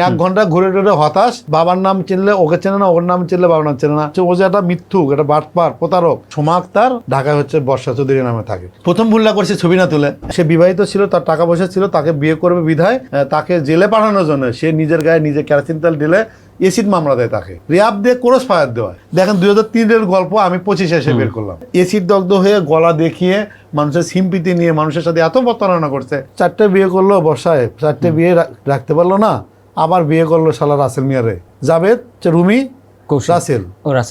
এক ঘণ্টা ঘুরে টুরে হতাশ বাবার নাম চিনলে ওকে চেনে না ওর নাম চিনলে বাবার নাম চেনে না। ও যে একটা মিথ্যুক একটা বাটপার প্রতারক। সোমা আক্তার ঢাকায় হচ্ছে বর্ষা চৌধুরী নামে থাকে। প্রথম ভুলটা করছে ছবি না তুলে। সে বিবাহিত ছিল তার টাকা পয়সা ছিল তাকে বিয়ে করবে বিধায় তাকে জেলে পাঠানোর জন্য সে নিজের গায়ে নিজে কেরাসিন তেল ঢেলে এসিড মামলা দেয় তাকে। রিয়াব দিয়ে ক্রস ফায়ার দেওয়া দেখেন দুই হাজার তিনের গল্প আমি পঁচিশে এসে বের করলাম। এসিড দগ্ধ হয়ে গলা দেখিয়ে মানুষের সিম্পিতি নিয়ে মানুষের সাথে এত প্রতারণা করছে। চারটে বিয়ে করল বর্ষায় চারটে বিয়ে রাখতে পারল না। আবার বিয়ে করল শালা রাসেল মিয়ারে। জাভেদ রুমি। রাসেল।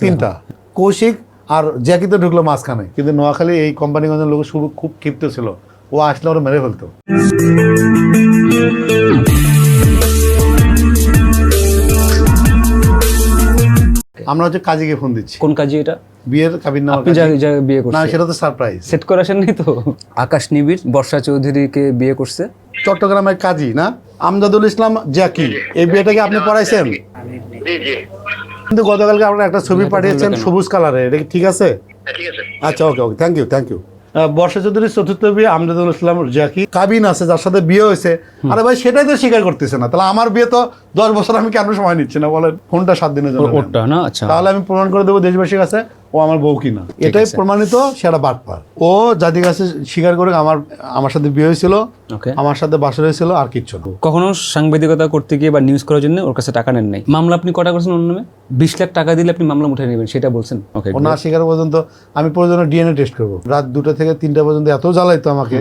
তিনটা। কৌশিক আর জ্যাকিতে ঢুকলো মাঝখানে। কিন্তু নোয়াখালী এই কোম্পানিগঞ্জের লোক শুরু খুব ক্ষিপ্ত ছিল। ও আসলে ওরা মেরে ফেলতো। আমরা হচ্ছে কাজীকে ফোন দিচ্ছি। কোন কাজে এটা? বিয়ের কাবিন নামা আপনি বিয়ে না সেটা তো সারপ্রাইজ সেট করে আসেন নাই তো? আকাশ নিবিড় বর্ষা চৌধুরীকে বিয়ে করছে। চট্টগ্রামের কাজী না? আমজাদুল ইসলাম জ্যাকি এই বিয়েটাকে আপনি পড়াইছেন? জি জি। কিন্তু গতকালকে আপনার একটা ছবি পাঠিয়েছেন সবুজ কালারে এটা কি ঠিক আছে? হ্যাঁ, ঠিক আছে। আচ্ছা okay okay thank you thank you Barsha চৌধুরীর চতুর্থ বিয়ে আমজাদুল ইসলাম জাকি কাবিন আছে যার সাথে বিয়ে হয়েছে। আরে ভাই সেটাই তো স্বীকার করতেছে না। তাহলে আমার বিয়ে তো দশ বছর আমি কেন সময় নিচ্ছি না? বলেন ফোনটা সাত দিনের জন্য ওটা না? আচ্ছা। তাহলে আমি প্রমাণ করে দেবো দেশবাসীর কাছে। ও আমার বউ কিনা। এটাই প্রমাণিত সেটা বাটপার ও জাতির কাছে স্বীকার করে আমার আমার সাথে বিয়ে হয়েছিল আমার সাথে বাসা হয়েছিল আর কিচ্ছু না। কখনো সাংবাদিকতা করতে গিয়ে বা নিউজ করার জন্য ওর কাছে টাকা নেন নাই? মামলা আপনি কটা করেছেন ওর নামে? বিশ লাখ টাকা দিলে আপনি মামলা উঠে নেবেন সেটা বলছেন। ওকে ও না স্বীকার পর্যন্ত আমি প্রয়োজনে ডিএনএ টেস্ট করব। রাত দুটো থেকে তিনটা পর্যন্ত এত জ্বালাইতো আমাকে।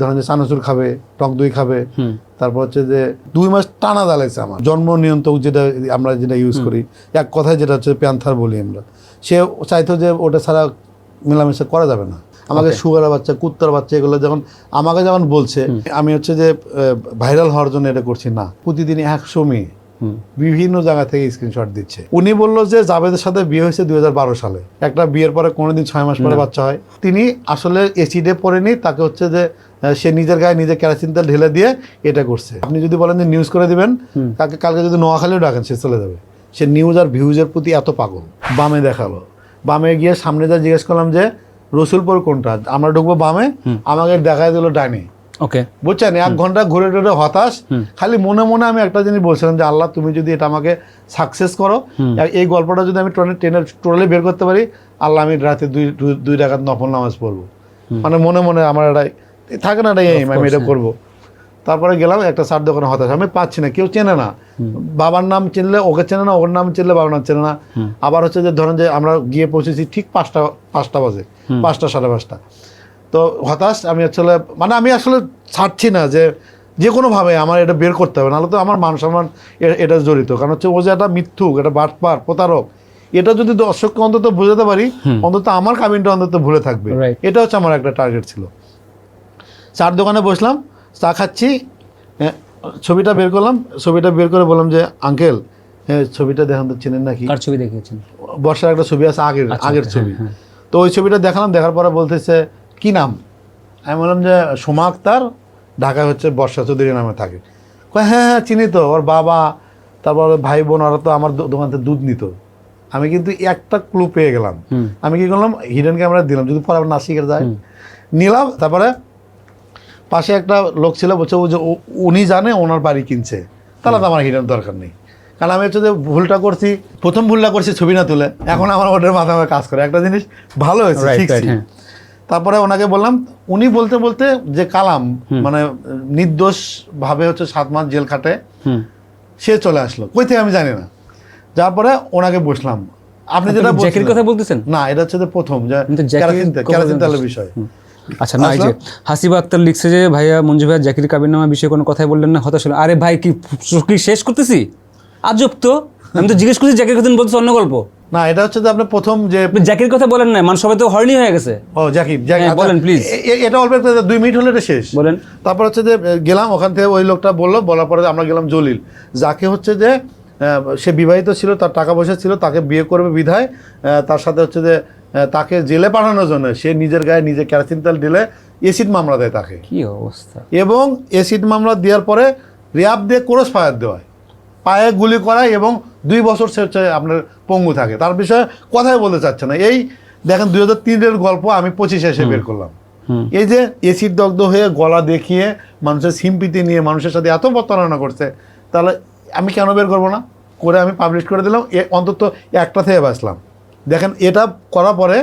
ধরেন যে চানাচুর খাবে টক দই খাবে তারপর হচ্ছে যে দুই মাস টানা জ্বালাইছে আমার। জন্ম নিয়ন্ত্রক যেটা আমরা যেটা ইউজ করি এক কথায় যেটা হচ্ছে প্যান্থার বলি আমরা। সে চাইতো যে ওটা ছাড়া মেলামেশা করা যাবে না। আমাকে সুগার বাচ্চা কুত্তার বাচ্চা এগুলো যখন আমাকে যখন বলছে আমি হচ্ছে যে ভাইরাল হওয়ার জন্য এটা করছি না। প্রতিদিন একশো মেয়ে বিভিন্ন জায়গা থেকে স্ক্রিনশট দিচ্ছে। উনি বলল যে জাভেদের সাথে বিয়ে হয়েছে দুই হাজার বারো সালে। একটা বিয়ের পরে কোনোদিন ছয় মাস পরে বাচ্চা হয়। তিনি আসলে এসিডে পড়েনি তাকে হচ্ছে যে সে নিজের গায়ে নিজে কেরাসিন তেল ঢেলে দিয়ে এটা করছে। আপনি যদি বলেন যে নিউজ করে দিবেন কালকে কালকে যদি নোয়াখালীও ডাকেন সে চলে যাবে। সে নিউজ আর ভিউজের প্রতি এত পাগল। বামে দেখাল। বামে গিয়ে সামনে যা জিজ্ঞেস করলাম যে রসুলপুর কোনটা? আমরা ঢুকবো বামে আমাকে দেখায় দিল ডানে। ওকে। বুঝছেন? এক ঘণ্টা ঘুরে টুরে হতাশ। খালি মনে মনে আমি একটা জিনিস বলছিলাম যে আল্লাহ তুমি যদি এটা আমাকে সাকসেস করো এই গল্পটা যদি আমি ট্রেনে ট্রেনের টোটালি বের করতে পারি আল্লাহ আমি রাতে দুই দুই- টাকার নফল নামাজ পড়ব। মানে মনে মনে আমার এটা থাকে না এটা আমি এটা করব। তারপরে গেলাম একটা সার দোকানে হতাশ। আমি পাচ্ছি না কেউ চেনে না। বাবার নাম চিনলে ওকে চেনে না ওর নাম চিনলে বাবার নাম চেনে না। আবার হচ্ছে যে ধরেন যে আমরা গিয়ে পৌঁছেছি ঠিক পাঁচটা পাঁচটা বাজে পাঁচটা সাড়ে পাঁচটা। তো হতাশ আমি আসলে মানে আমি আসলে ছাড়ছি না যে যে কোনোভাবে আমার এটা বের করতে হবে নাহলে তো আমার মান সম্মান এটা জড়িত। কারণ হচ্ছে ও যে একটা মিথ্যুক একটা বাটপার প্রতারক এটা যদি দর্শককে অন্তত বোঝাতে পারি অন্তত আমার কামিনটা অন্তত ভুলে থাকবে। এটা হচ্ছে আমার একটা টার্গেট ছিল। চার দোকানে বসলাম চা খাচ্ছি ছবিটা বের করলাম ছবিটা বের করে বললাম যে আঙ্কেল হ্যাঁ ছবিটা দেখান তো চেনেন নাকি? কার ছবি দেখিয়েছেন? বর্ষার একটা ছবি আছে আগের আচ্ছা, আগের ছবি। তো ওই ছবিটা দেখালাম দেখার পরে বলতেছে কি নাম? আমি বললাম যে সোমা আক্তার ঢাকায় হচ্ছে বর্ষা চৌধুরী নামে থাকে। কয় হ্যাঁ হ্যাঁ চিনি তো ওর বাবা তারপর ভাই বোন ওরা তো আমার দোকান থেকে দুধ নিত। আমি কিন্তু একটা ক্লু পেয়ে গেলাম। আমি কি করলাম হিডেন ক্যামেরা দিলাম যদি পরে আবার না শিখে যায়। নিলাম তারপরে পাশে একটা লোক ছিল বলছে ও যে উনি জানে ওনার বাড়ি কিনছে। তাহলে তো আমার হিডেন দরকার নেই। কারণ আমি হচ্ছে যে ভুলটা করছি প্রথম ভুলটা করছি ছবি না তুলে এখন আমার ওটার মাথায় আমার কাজ করে। একটা জিনিস ভালো হয়েছে শিখছি। হ্যাঁ। তারপরে ওনাকে বললাম উনি বলতে বলতে যে কালাম মানে নির্দোষ ভাবে হচ্ছে সাত মাস জেল খাটে সে চলে আসলো। কই থেকে আমি জানি না। যার পরে ওনাকে বসলাম। আপনি যেটা কথা বলতেছেন? না এটা হচ্ছে প্রথম যে? তেলের বিষয়। আচ্ছা না এই যে হাসিবা আক্তার লিখছে যে ভাইয়া মঞ্জু ভাইয়া জাকির কাবির নামা বিষয়ে কোনো কথাই বললেন না হতাশ হলো। আরে ভাই কি কি শেষ করতেছি? আজব তো। আমি তো জিজ্ঞেস করছি জাকির কথা বলতেছে অন্য গল্প? না এটা হচ্ছে যে আপনি প্রথম যে জাকির কথা বলেন না মানে সবাই তো হর্নি হয়ে গেছে। ও জাকির জাকির হ্যাঁ, আচ্ছা, বলেন, প্লিজ এটা অল্প একটা দুই মিনিট হলে এটা শেষ। বলেন। তারপর হচ্ছে যে গেলাম ওখান থেকে ওই লোকটা বলল বলার পরে আমরা গেলাম জলিল। যাকে হচ্ছে যে সে বিবাহিত ছিল তার টাকা পয়সা ছিল তাকে বিয়ে করবে বিধায় তার সাথে হচ্ছে যে তাকে জেলে পাঠানোর জন্য সে নিজের গায়ে নিজে কেরাসিন তেল ঢেলে এসিড মামলা দেয় তাকে। কি অবস্থা? এবং এসিড মামলা দেওয়ার পরে রিয়াব দিয়ে ক্রস ফায়ার দেওয়ায়। পায়ে গুলি করায় এবং দুই বছর সে হচ্ছে আপনার পঙ্গু থাকে। তার বিষয়ে কথাই বলতে চাচ্ছে না। এই দেখেন দুই হাজার তিনের গল্প আমি পঁচিশে এসে বের করলাম। এই যে এসিড দগ্ধ হয়ে গলা দেখিয়ে মানুষের সিম্পিতি নিয়ে মানুষের সাথে এত প্রতারণা করছে তাহলে আমি কেন বের করব না? করে আমি পাবলিশ করে দিলাম। অন্তত একটা থেকে বাঁচলাম। দেখেন এটা করার পরে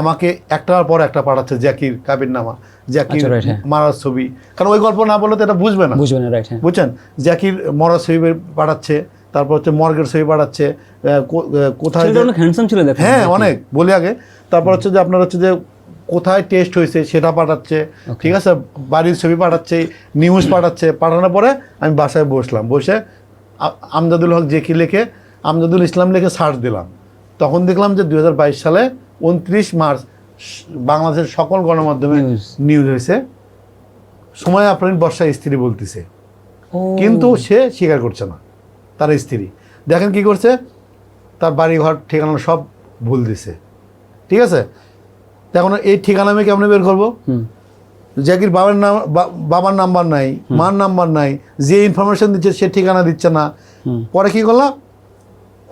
আমাকে একটার পর একটা পাঠাচ্ছে জ্যাকির কাবির নামা জ্যাকির আচ্ছা, হ্যাঁ। মারার ছবি। কারণ ওই গল্প না বললে তো এটা বুঝবে না। বুঝবেন রাইট হ্যাঁ। বুঝছেন? জ্যাকির মরার ছবি পাঠাচ্ছে তারপর হচ্ছে মর্গের ছবি পাঠাচ্ছে কোথায় অনেক হ্যান্ডসাম ছিল হ্যাঁ অনেক বলি আগে। তারপর হচ্ছে যে আপনার হচ্ছে যে কোথায় টেস্ট হয়েছে সেটা পাঠাচ্ছে ঠিক আছে? বাড়ির ছবি পাঠাচ্ছে নিউজ পাঠাচ্ছে। পাঠানোর পরে আমি বাসায় বসলাম। বসে আমজাদুল হক জেকি লিখে আমজাদুল ইসলাম লিখে সার্চ দিলাম। তখন দেখলাম যে দু হাজার বাইশ সালে উনত্রিশ মার্চ বাংলাদেশের সকল গণমাধ্যমে নিউজ হয়েছে। সময় আপনার বর্ষায় স্ত্রী বলতেছে। কিন্তু সে স্বীকার করছে না তার স্ত্রী। দেখেন কি করছে? তার বাড়ি ঘর ঠিকানা সব ভুল দিছে। ঠিক আছে? এখন এই ঠিকানা আমি কেমন বের করব? জ্যাকির বাবার নাম বাবার নাম্বার নাই মার নাম্বার নাই যে ইনফরমেশন দিচ্ছে সে ঠিকানা দিচ্ছে না। পরে কি করলাম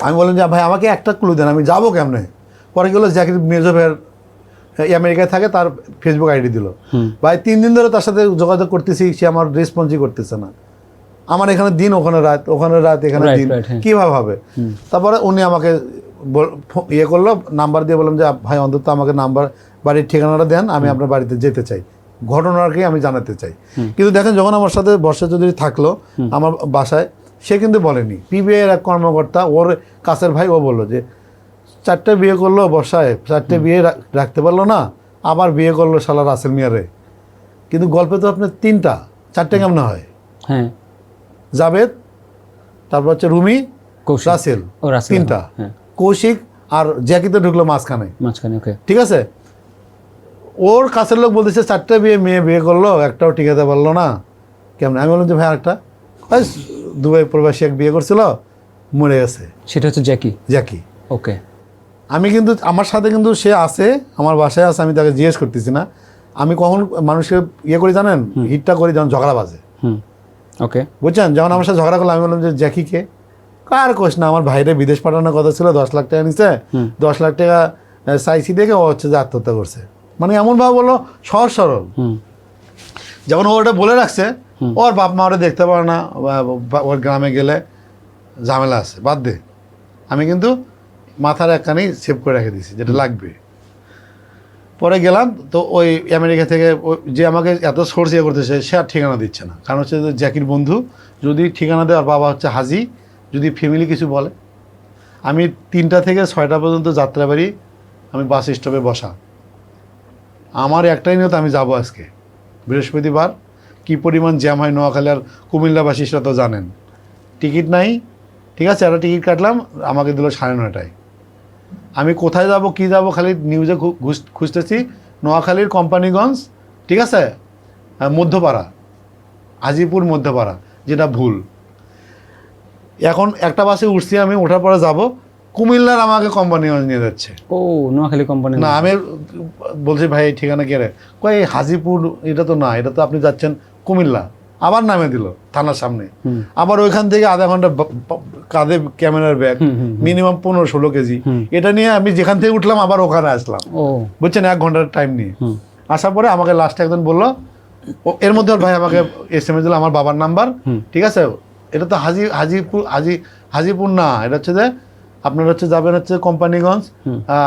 আমি বললাম যে ভাই আমাকে একটা ক্লু দেন আমি যাব কেমনে? পরে জ্যাকির মেজো ভাইয়ের আমেরিকায় থাকে তার ফেসবুক আইডি দিল। ভাই তিন দিন ধরে তার সাথে যোগাযোগ করতেছি সে আমার রেসপন্সই করতেছে না। আমার এখানে দিন ওখানে রাত ওখানে রাত এখানে দিন। হ্যাঁ। কীভাবে হবে? তারপরে উনি আমাকে ইয়ে করল নাম্বার দিয়ে বললাম যে ভাই অন্তত আমাকে নাম্বার বাড়ির ঠিকানাটা দেন আমি আপনার বাড়িতে যেতে চাই। ঘটনাকে আমি জানাতে চাই। কিন্তু দেখেন যখন আমার সাথে বর্ষা চৌধুরী থাকল আমার বাসায় সে কিন্তু বলেনি। পিবিআই এর এক কর্মকর্তা ওর কাছের ভাই ও বলল যে চারটে বিয়ে করল বর্ষায় চারটে বিয়ে রাখতে পারল না আবার বিয়ে করল শালা রাসেল মিয়ারে। কিন্তু গল্পে তো আপনার তিনটা চারটে কেমন হয়? হ্যাঁ। জাভেদ তারপর হচ্ছে রুমি রাসেল ও রাসেল তিনটা। হ্যাঁ কৌশিক আর জ্যাকিতে ঢুকলো মাঝখানে। মাঝখানে ওকে। ঠিক আছে? ওর কাছের লোক বলতেছে চারটে বিয়ে মেয়ে বিয়ে করল একটাও টিকাতে পারল না। কেমন? আমি বললাম যে ভাই আরেকটা? দুবাই প্রবাসী এক বিয়ে করছিল মরে গেছে। সেটা হচ্ছে জ্যাকি? জ্যাকি। ওকে। আমি কিন্তু আমার সাথে কিন্তু সে আছে আমার বাসায় আছে আমি তাকে জিজ্ঞেস করতেছি না। আমি কখন মানুষকে ইয়ে করি জানেন? হিটটা করি যখন ঝগড়া বাজে। ওকে। বুঝছেন? যখন আমার সাথে ঝগড়া করল আমি বললাম যে জ্যাকি কে? কার কোষ না আমার ভাইরে বিদেশ পাঠানোর কথা ছিল দশ লাখ টাকা নিচ্ছে দশ লাখ টাকা চাইছি দেখে ও হচ্ছে যে আত্মহত্যা করছে। মানে এমনভাবে বলল সহজ সরল। হুম। যেমন ও ওটা বলে রাখছে ওর বাপ মা ওরা দেখতে পারে না ওর গ্রামে গেলে ঝামেলা আছে বাদ দে। আমি কিন্তু মাথার একখানি সেভ করে রেখে দিয়েছি যেটা লাগবে। পরে গেলাম তো ওই আমেরিকা থেকে ওই- যে আমাকে এত সোর্স ইয়ে করতেছে সে আর ঠিকানা দিচ্ছে না। কারণ হচ্ছে জ্যাকির বন্ধু যদি ঠিকানা দেয় আর বাবা হচ্ছে হাজি যদি ফ্যামিলি কিছু বলে। আমি তিনটা থেকে ছয়টা পর্যন্ত যাত্রাবাড়ি আমি বাস স্টপে বসা। আমার একটাই নিয়ত আমি যাব আজকে। বৃহস্পতিবার কি পরিমাণ জ্যাম হয় নোয়াখালী আর কুমিল্লাবাসীরা তো জানেন। টিকিট নাই ঠিক আছে একটা টিকিট কাটলাম আমাকে দিল সাড়ে নয়টায়। আমি কোথায় যাব কি যাব খালি নিউজে খুঁজতেছি নোয়াখালীর কোম্পানিগঞ্জ ঠিক আছে মধ্যপাড়া হাজিপুর মধ্যপাড়া যেটা ভুল। এখন একটা বাসে উঠছি আমি ওঠার পরে যাব কুমিল্লার আমাকে কোম্পানিগঞ্জ নিয়ে যাচ্ছে। ও নোয়াখালী কোম্পানি না আমি বলছি ভাই ঠিকানা কে রে? কই এই হাজিপুর এটা তো না এটা তো আপনি যাচ্ছেন কুমিল্লা আবার নামে দিল থানার সামনে। আবার ওইখান থেকে আধা ঘণ্টা কাঁধে ক্যামেরার ব্যাগ মিনিমাম পনেরো ষোলো কেজি। এটা নিয়ে আমি যেখান থেকে উঠলাম আবার ওখানে আসলাম। বুঝছেন এক ঘণ্টার টাইম নিয়ে। আসার পরে আমাকে লাস্টে একজন বলল এর মধ্যে ভাই আমাকে এস এম এস দিল আমার বাবার নাম্বার ঠিক আছে? এটা তো হাজি হাজিপুর হাজি হাজিপুর না এটা হচ্ছে যে আপনার হচ্ছে যাবেন হচ্ছে কোম্পানিগঞ্জ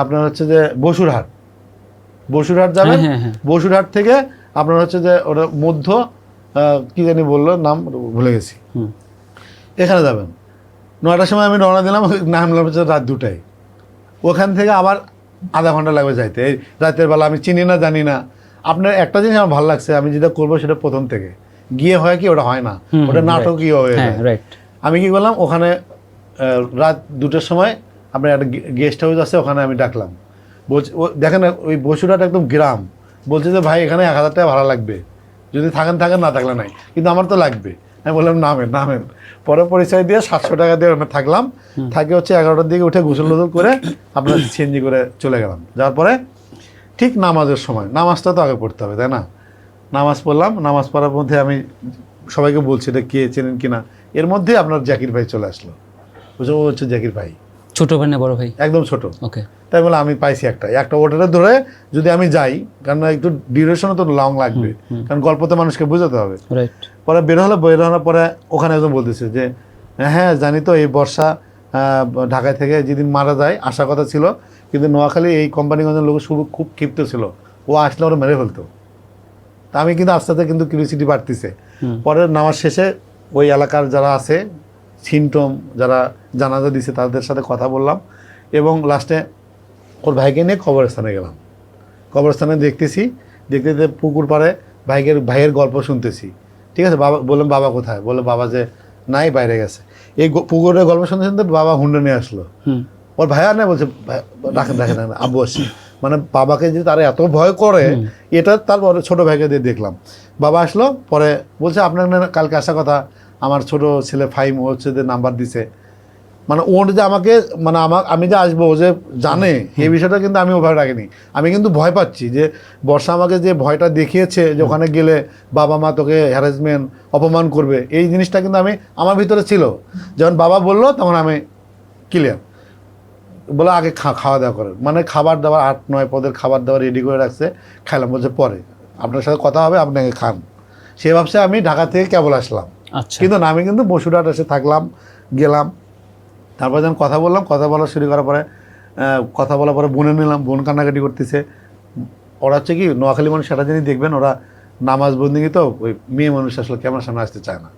আপনার হচ্ছে যে বসুরহাট। বসুরহাট যাবেন হ্যাঁ, হ্যাঁ, হ্যাঁ। বসুরহাট থেকে আপনার হচ্ছে যে ওটা মধ্য কি জানি বলল নাম ভুলে গেছি। এখানে যাবেন। নয়টার সময় আমি রওনা দিলাম নামলাম হচ্ছে রাত দুটায়। ওখান থেকে আবার আধা ঘণ্টা লাগবে যাইতে। এই রাতের বেলা আমি চিনি না জানি না। আপনার একটা জিনিস আমার ভালো লাগছে আমি যেটা করব সেটা প্রথম থেকে। গিয়ে হয় কি ওটা হয় না। ওটা নাটকীয় হয়ে হ্যাঁ আমি কি করলাম ওখানে রাত দুটোর সময় আপনার একটা গেস্ট হাউস আছে ওখানে আমি ডাকলাম। বলছি দেখেন ওই বসুরহাট একদম গ্রাম। বলছে যে ভাই এখানে এক হাজার টাকা ভাড়া লাগবে। যদি থাকেন থাকেন না থাকলে নাই। কিন্তু আমার তো লাগবে। আমি বললাম নামেন নামেন। পরে পরিচয় দিয়ে সাতশো টাকা দিয়ে ওখানে থাকলাম। থাকে হচ্ছে এগারোটার দিকে উঠে গোসল টোসল করে আপনার সিএনজি করে চলে গেলাম। যাওয়ার পরে ঠিক নামাজের সময় নামাজটা তো আগে পড়তে হবে তাই না? নামাজ পড়লাম নামাজ পড়ার মধ্যে আমি সবাইকে বলছি এটা কে চেনেন কিনা এর মধ্যে আপনার জাকির ভাই চলে আসলো। বুঝছ ও হচ্ছে জাকির ভাই। ছোট ভাই না বড় ভাই? একদম ছোট। ওকে। তাই বলে আমি পাইছি একটা। একটা ওটারে ধরে যদি আমি যাই কারণ একটু ডিউরেশনও তো লং লাগবে। কারণ গল্প তো মানুষকে বোঝাতে হবে। রাইট পরে বের হলো বের হওয়ার পরে ওখানে একজন বলতেছে যে হ্যাঁ জানি তো এই বর্ষা ঢাকায় থেকে যেদিন মারা যায় আসার কথা ছিল। কিন্তু নোয়াখালী এই কোম্পানিগঞ্জের লোক শুরু খুব ক্ষিপ্ত ছিল। ও আসলে ওরা মেরে ফেলতো। তা আমি কিন্তু আস্তে আস্তে কিন্তু কিউরিসিটি বাড়তিছে। পরে নামার শেষে ওই এলাকার যারা আছে সিমটম যারা জানাজা দিছে তাদের সাথে কথা বললাম এবং লাস্টে ওর ভাইকে নিয়ে কবরস্থানে গেলাম। কবরস্থানে দেখতেছি দেখতে দেখতে পুকুর পাড়ে ভাইয়ের ভাইয়ের গল্প শুনতেছি। ঠিক আছে বাবা বললাম বাবা কোথায়? বলে বাবা যে নাই বাইরে গেছে। এই পুকুরের গল্প শুনতে শুনতে বাবা হুন্ডে নিয়ে আসলো। ওর ভাইয়া না বলছে "ভাই- রাখেন রাখেন রাখেন আব্বু আসছি। মানে বাবাকে যে তারা এত ভয় করে এটা তার ছোট ভাইকে দিয়ে দেখলাম। বাবা আসলো পরে বলছে আপনার না কালকে আসা কথা আমার ছোট ছেলে ফাইম ও হচ্ছে যে নাম্বার দিছে। মানে ওর যে আমাকে মানে আমার আমি যে আসব ও যে জানে এই বিষয়টা কিন্তু আমি ওভাবে রাখিনি। আমি কিন্তু ভয় পাচ্ছি যে বর্ষা আমাকে যে ভয়টা দেখিয়েছে যে ওখানে গেলে বাবা মা তোকে হ্যারাসমেন্ট অপমান করবে এই জিনিসটা কিন্তু আমি আমার ভিতরে ছিল। যখন বাবা বলল তখন আমি ক্লিয়ার বলে আগে খা খাওয়া দাওয়া করেন। মানে খাবার দাবার আট নয় পদের খাবার দাবার রেডি করে রাখছে খাইলাম বলছে পরে। আপনার সাথে কথা হবে আপনাকে খান। সে ভাবছে আমি ঢাকা থেকে কেবল আসলাম। কিন্তু না, আমি কিন্তু বসুরহাট এসে থাকলাম, গেলাম। তারপর যখন কথা বললাম, কথা বলা শুরু করার পরে কথা বলার পরে বোনে নিলাম, বোন কান্নাকাটি করতেছে। ওরা হচ্ছে কি, নোয়াখালী মানুষ সেটা জিনিস দেখবেন, ওরা নামাজ বন্দিগি তো, ওই মেয়ে মানুষ আসলে ক্যামেরার সামনে আসতে চায় না।